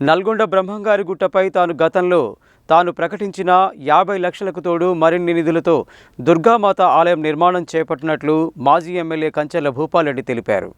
నల్గొండ బ్రహ్మంగారి గుట్టపై తాను గతంలో తాను ప్రకటించిన యాభై లక్షలకు తోడు మరిన్ని నిధులతో దుర్గామాత ఆలయం నిర్మాణం చేపట్టినట్లు మాజీ ఎమ్మెల్యే కంచెల భూపాలరెడ్డి తెలిపారు.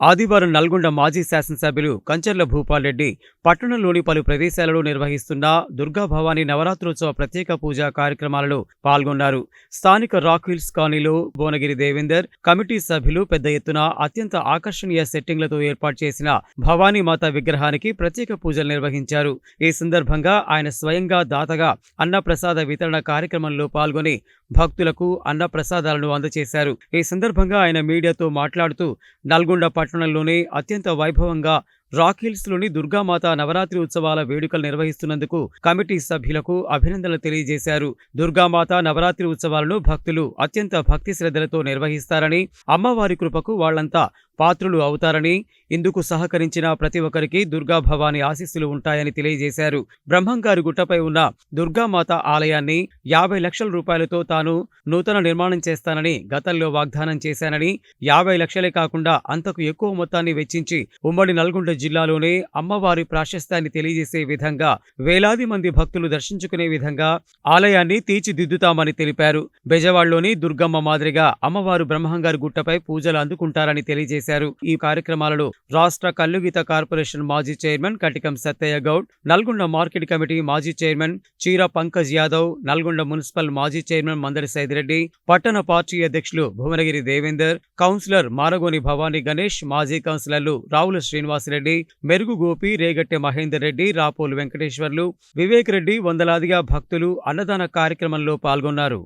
ఆదివారం నల్గొండ మాజీ శాసనసభ్యులు కంచర్ల భూపాల్రెడ్డి పట్టణంలోని పలు ప్రదేశాలలో నిర్వహిస్తున్న దుర్గా భవాని నవరాత్రోత్సవ ప్రత్యేక పూజా కార్యక్రమాలలో పాల్గొన్నారు. స్థానిక రాక్ హిల్స్ కాలనీలో భువనగిరి దేవేందర్ కమిటీ సభ్యులు పెద్ద ఎత్తున అత్యంత ఆకర్షణీయ సెట్టింగ్లతో ఏర్పాటు చేసిన భవానీ మాత విగ్రహానికి ప్రత్యేక పూజలు నిర్వహించారు. ఈ సందర్భంగా ఆయన స్వయంగా దాతగా అన్నప్రసాద వితరణ కార్యక్రమంలో పాల్గొని భక్తులకు అన్నప్రసాదాలను అందజేశారు. ఈ సందర్భంగా ఆయన మీడియాతో మాట్లాడుతూ నల్గొండ పట్టణంలోనే అత్యంత వైభవంగా రాక్ హిల్స్లోని దుర్గామాత నవరాత్రి ఉత్సవాల వేడుకలు నిర్వహిస్తున్నందుకు కమిటీ సభ్యులకు అభినందనలు తెలియజేశారు. దుర్గామాత నవరాత్రి ఉత్సవాలను భక్తులు అత్యంత భక్తి శ్రద్ధలతో నిర్వహిస్తారని అమ్మవారి కృపకు వాళ్ళంతా పాత్రులు అవుతారని ఇందుకు సహకరించిన ప్రతి ఒక్కరికి దుర్గాభవాని ఆశీస్సులు ఉంటాయని తెలియజేశారు. బ్రహ్మంగారి గుట్టపై ఉన్న దుర్గామాత ఆలయాన్ని యాభై లక్షల రూపాయలతో తాను నూతన నిర్మాణం చేస్తానని గతంలో వాగ్దానం చేశానని యాభై లక్షలే కాకుండా అంతకు ఎక్కువ మొత్తాన్ని వెచ్చించి ఉమ్మడి నల్గొండ జిల్లాలోనే అమ్మవారి ప్రాశస్త్యాన్ని తెలియజేసే విధంగా వేలాది మంది భక్తులు దర్శించుకునే విధంగా ఆలయాన్ని తీర్చిదిద్దుతామని తెలిపారు. బెజవాడలోని దుర్గమ్మ మాదిరిగా అమ్మవారు బ్రహ్మంగారి గుట్టపై పూజలు అందుకుంటారని తెలియజేశారు. ఈ కార్యక్రమాలలో రాష్ట్ర కల్లుగీత కార్పొరేషన్ మాజీ chairman Katikam Sattaiah Goud Nalgonda market committee మాజీ చైర్మన్ చీర పంకజ్ యాదవ్ నల్గొండ మున్సిపల్ మాజీ చైర్మన్ మందరి సైదిరెడ్డి పట్టణ పార్టీ అధ్యక్షులు భువనగిరి దేవేందర్ కౌన్సిలర్ మారగోని భవానీ గణేష్ మాజీ కౌన్సిలర్లు రావుల శ్రీనివాసరెడ్డి మెరుగు గోపి రేగట్టె మహేందర్ రెడ్డి రాపోలు వెంకటేశ్వర్లు వివేక్ రెడ్డి వందలాదిగా భక్తులు అన్నదాన కార్యక్రమంలో పాల్గొన్నారు.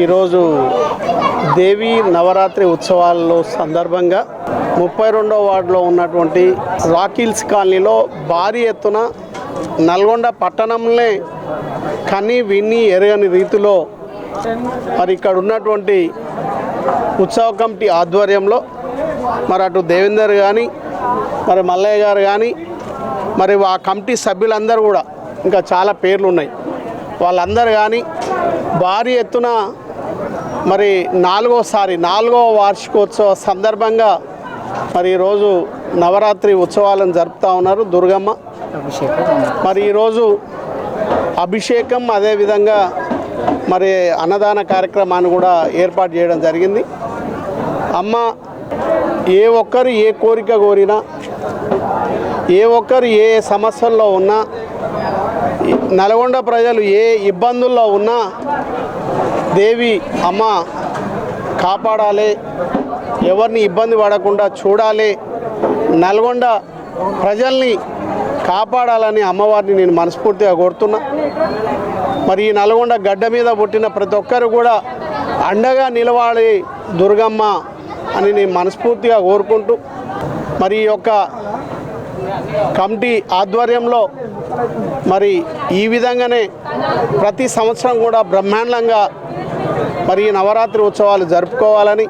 ఈరోజు దేవి నవరాత్రి ఉత్సవాల్లో సందర్భంగా ముప్పై రెండో వార్డులో ఉన్నటువంటి రాకిల్స్ కాలనీలో భారీ ఎత్తున నల్గొండ పట్టణంలో కని విని ఎరగని రీతిలో మరి ఇక్కడ ఉన్నటువంటి ఉత్సవ కమిటీ ఆధ్వర్యంలో మరి అటు దేవేందర్ కానీ మరి మల్లయ్య గారు కానీ మరి ఆ కమిటీ సభ్యులందరూ కూడా ఇంకా చాలా పేర్లు ఉన్నాయి. వాళ్ళందరూ కానీ భారీ ఎత్తున మరి నాలుగోసారి నాలుగో వార్షికోత్సవ సందర్భంగా మరి ఈరోజు నవరాత్రి ఉత్సవాలను జరుపుతూ ఉన్నారు దుర్గమ్మ. మరి ఈరోజు అభిషేకం అదేవిధంగా మరి అన్నదాన కార్యక్రమాన్ని కూడా ఏర్పాటు చేయడం జరిగింది. అమ్మ ఏ ఒక్కరు ఏ కోరిక కోరినా ఏ ఒక్కరు ఏ సమస్యల్లో ఉన్నా నల్గొండ ప్రజలు ఏ ఇబ్బందుల్లో ఉన్నా దేవి అమ్మ కాపాడాలి ఎవరిని ఇబ్బంది పడకుండా చూడాలి నల్గొండ ప్రజల్ని కాపాడాలని అమ్మవారిని నేను మనస్ఫూర్తిగా కోరుతున్నా. మరి ఈ నల్గొండ గడ్డ మీద పుట్టిన ప్రతి ఒక్కరు కూడా అండగా నిలవాలి దుర్గమ్మ. అని నేను మనస్ఫూర్తిగా కోరుకుంటూ మరి ఈ యొక్క కమిటీ ఆధ్వర్యంలో మరి ఈ విధంగానే ప్రతి సంవత్సరం కూడా బ్రహ్మాండంగా మరి ఈ నవరాత్రి ఉత్సవాలు జరుపుకోవాలని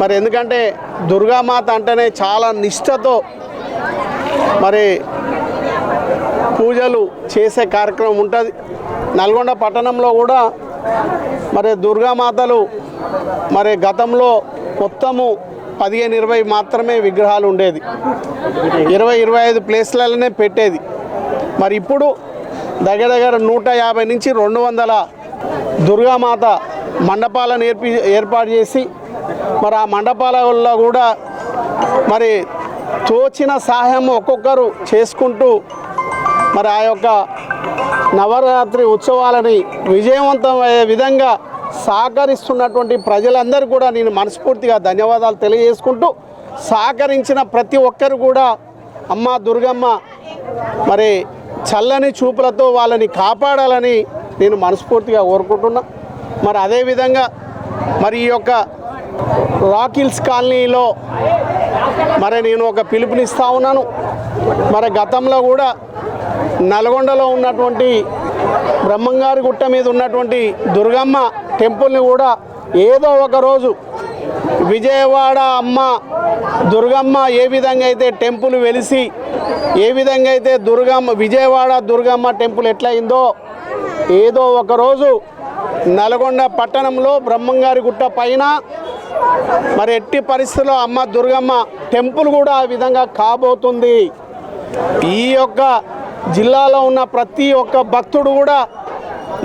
మరి ఎందుకంటే దుర్గామాత అంటేనే చాలా నిష్టతో మరి పూజలు చేసే కార్యక్రమం ఉంటుంది. నల్గొండ పట్టణంలో కూడా మరి దుర్గామాతలు మరి గతంలో మొత్తము పదిహేను ఇరవై మాత్రమే విగ్రహాలు ఉండేది. ఇరవై ఇరవై ఐదు ప్లేస్లలోనే పెట్టేది. మరి ఇప్పుడు దగ్గర దగ్గర నూట యాభై నుంచి రెండు వందల దుర్గామాత మండపాలను ఏర్పి ఏర్పాటు చేసి మరి ఆ మండపాలలో కూడా మరి తోచిన సహాయం ఒక్కొక్కరు చేసుకుంటూ మరి ఆ యొక్క నవరాత్రి ఉత్సవాలని విజయవంతం అయ్యే విధంగా సహకరిస్తున్నటువంటి ప్రజలందరూ కూడా నేను మనస్ఫూర్తిగా ధన్యవాదాలు తెలియజేసుకుంటూ సహకరించిన ప్రతి ఒక్కరు కూడా అమ్మ దుర్గమ్మ మరి చల్లని చూపులతో వాళ్ళని కాపాడాలని నేను మనస్ఫూర్తిగా కోరుకుంటున్నా. మరి అదేవిధంగా మరి ఈ యొక్క రాకిల్స్ కాలనీలో మరి నేను ఒక పిలుపునిస్తూ ఉన్నాను. మరి గతంలో కూడా నల్గొండలో ఉన్నటువంటి బ్రహ్మంగారి గుట్ట మీద ఉన్నటువంటి దుర్గమ్మ టెంపుల్ని కూడా ఏదో ఒక రోజు విజయవాడ అమ్మ దుర్గమ్మ ఏ విధంగా అయితే టెంపుల్ వెలిసి ఏ విధంగా అయితే దుర్గమ్మ విజయవాడ దుర్గమ్మ టెంపుల్ ఎట్లయిందో ఏదో ఒక రోజు నల్గొండ పట్టణంలో బ్రహ్మంగారి గుట్ట పైన మరి ఎట్టి పరిస్థితుల్లో అమ్మ దుర్గమ్మ టెంపుల్ కూడా ఆ విధంగా కాబోతుంది. ఈ యొక్క జిల్లాలో ఉన్న ప్రతి ఒక్క భక్తుడు కూడా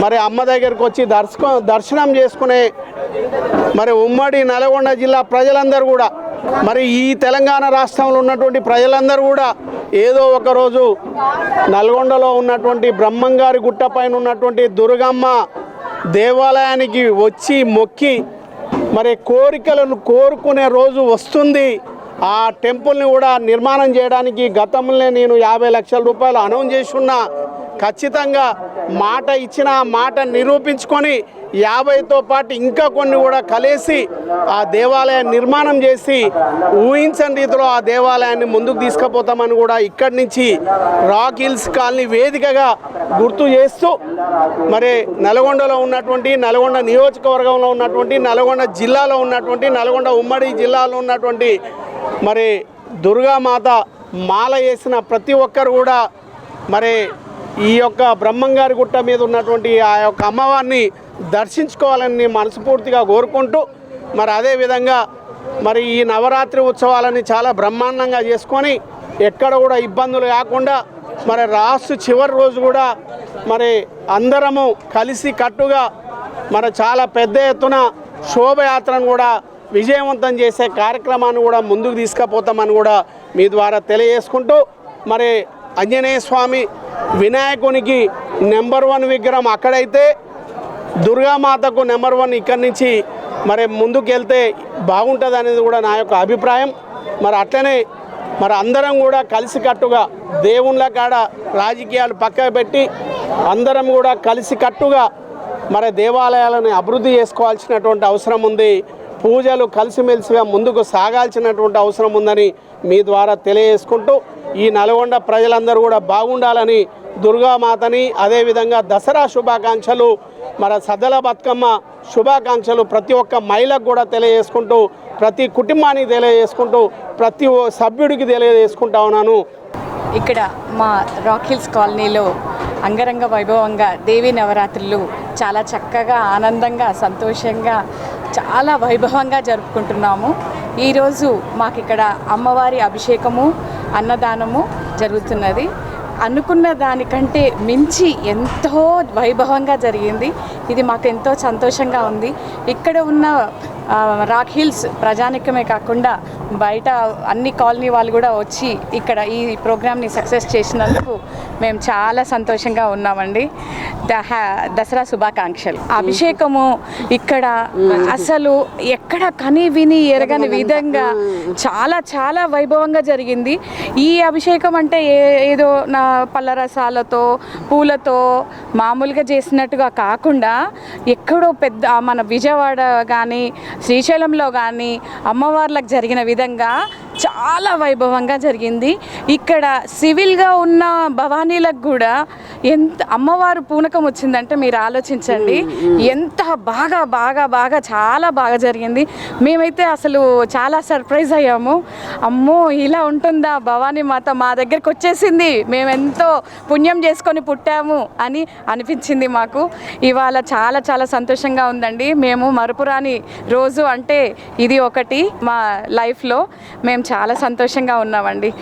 మరి అమ్మ దగ్గరకు వచ్చి దర్శకం దర్శనం చేసుకునే మరి ఉమ్మడి నల్గొండ జిల్లా ప్రజలందరూ కూడా మరి ఈ తెలంగాణ రాష్ట్రంలో ఉన్నటువంటి ప్రజలందరూ కూడా ఏదో ఒకరోజు నల్గొండలో ఉన్నటువంటి బ్రహ్మంగారి గుట్ట పైన ఉన్నటువంటి దుర్గమ్మ దేవాలయానికి వచ్చి మొక్కి మరి కోరికలను కోరుకునే రోజు వస్తుంది. ఆ టెంపుల్ని కూడా నిర్మాణం చేయడానికి గతంలో నేను యాభై లక్షల రూపాయలు అనౌన్స్ చేసి ఉన్నా. ఖచ్చితంగా మాట ఇచ్చిన ఆ మాట నిరూపించుకొని యాభైతో పాటు ఇంకా కొన్ని కూడా కలిసి ఆ దేవాలయం నిర్మాణం చేసి ఊహించని రీతిలో ఆ దేవాలయాన్ని ముందుకు తీసుకుపోతామని కూడా ఇక్కడి నుంచి రాక్ హిల్స్ కాలనీ వేదికగా గుర్తు చేస్తూ మరి నల్గొండలో ఉన్నటువంటి నల్గొండ నియోజకవర్గంలో ఉన్నటువంటి నల్గొండ జిల్లాలో ఉన్నటువంటి నల్గొండ ఉమ్మడి జిల్లాలో ఉన్నటువంటి మరి దుర్గామాత మాల వేసిన ప్రతి ఒక్కరు కూడా మరి ఈ యొక్క బ్రహ్మంగారి గుట్ట మీద ఉన్నటువంటి ఆ యొక్క అమ్మవారిని దర్శించుకోవాలని మనస్ఫూర్తిగా కోరుకుంటూ మరి అదేవిధంగా మరి ఈ నవరాత్రి ఉత్సవాలని చాలా బ్రహ్మాండంగా చేసుకొని ఎక్కడ కూడా ఇబ్బందులు కాకుండా మరి రాసు చివరి రోజు కూడా మరి అందరము కలిసి కట్టుగా మరి చాలా పెద్ద ఎత్తున శోభయాత్రను కూడా విజయవంతం చేసే కార్యక్రమాన్ని కూడా ముందుకు తీసుకుపోతామని కూడా మీ ద్వారా తెలియజేసుకుంటూ మరి ఆంజనేయ స్వామి వినాయకునికి నెంబర్ వన్ విగ్రహం అక్కడైతే దుర్గామాతకు నెంబర్ వన్ ఇక్కడి నుంచి మరి ముందుకెళ్తే బాగుంటుంది అనేది కూడా నా యొక్క అభిప్రాయం. మరి అట్లనే మరి అందరం కూడా కలిసికట్టుగా దేవుళ్ళ కాడ రాజకీయాలు పక్కకు పెట్టి అందరం కూడా కలిసికట్టుగా మరి దేవాలయాలను అభివృద్ధి చేసుకోవాల్సినటువంటి అవసరం ఉంది. పూజలు కలిసిమెలిసిగా ముందుకు సాగాల్సినటువంటి అవసరం ఉందని మీ ద్వారా తెలియజేసుకుంటూ ఈ నల్గొండ ప్రజలందరూ కూడా బాగుండాలని దుర్గామాతని అదేవిధంగా దసరా శుభాకాంక్షలు మన సద్దల బతుకమ్మ శుభాకాంక్షలు ప్రతి ఒక్క మహిళకు కూడా తెలియజేసుకుంటూ ప్రతి కుటుంబానికి తెలియజేసుకుంటూ ప్రతి ఓ సభ్యుడికి తెలియజేసుకుంటా ఉన్నాను. ఇక్కడ మా రాక్ హిల్స్ కాలనీలో అంగరంగ వైభవంగా దేవీ నవరాత్రులు చాలా చక్కగా ఆనందంగా సంతోషంగా చాలా వైభవంగా జరుపుకుంటున్నాము. ఈరోజు మాకు ఇక్కడ అమ్మవారి అభిషేకము అన్నదానము జరుగుతున్నది. అనుకున్న దానికంటే మించి ఎంతో వైభవంగా జరిగింది. ఇది మాకు ఎంతో సంతోషంగా ఉంది. ఇక్కడ ఉన్న రాక్ హిల్స్ ప్రజానికమే కాకుండా బయట అన్ని కాలనీ వాళ్ళు కూడా వచ్చి ఇక్కడ ఈ ప్రోగ్రామ్ని సక్సెస్ చేసినందుకు మేము చాలా సంతోషంగా ఉన్నామండి. దసరా శుభాకాంక్షలు. అభిషేకము ఇక్కడ అసలు ఎక్కడ కని విని ఎరగని విధంగా చాలా చాలా వైభవంగా జరిగింది. ఈ అభిషేకం అంటే ఏ- ఏదో నా పళ్ళరసాలతో పూలతో మామూలుగా చేసినట్టుగా కాకుండా ఎక్కడో పెద్ద మన విజయవాడ కానీ శ్రీశైలంలో కానీ అమ్మవార్లకు జరిగిన విధంగా చాలా వైభవంగా జరిగింది. ఇక్కడ సివిల్గా ఉన్న భవానీలకు కూడా ఎంత అమ్మవారు పూనకం వచ్చిందంటే మీరు ఆలోచించండి. ఎంత బాగా బాగా బాగా చాలా బాగా జరిగింది. మేమైతే అసలు చాలా సర్ప్రైజ్ అయ్యాము. అమ్మో ఇలా ఉంటుందా? భవానీ మాత మా దగ్గరికి వచ్చేసింది. మేము ఎంతో పుణ్యం చేసుకొని పుట్టాము అని అనిపించింది మాకు. ఇవాళ చాలా చాలా సంతోషంగా ఉందండి. మేము మరుపురాని రోజు అంటే ఇది ఒకటి మా లైఫ్లో. మేము చాలా సంతోషంగా ఉన్నామండి.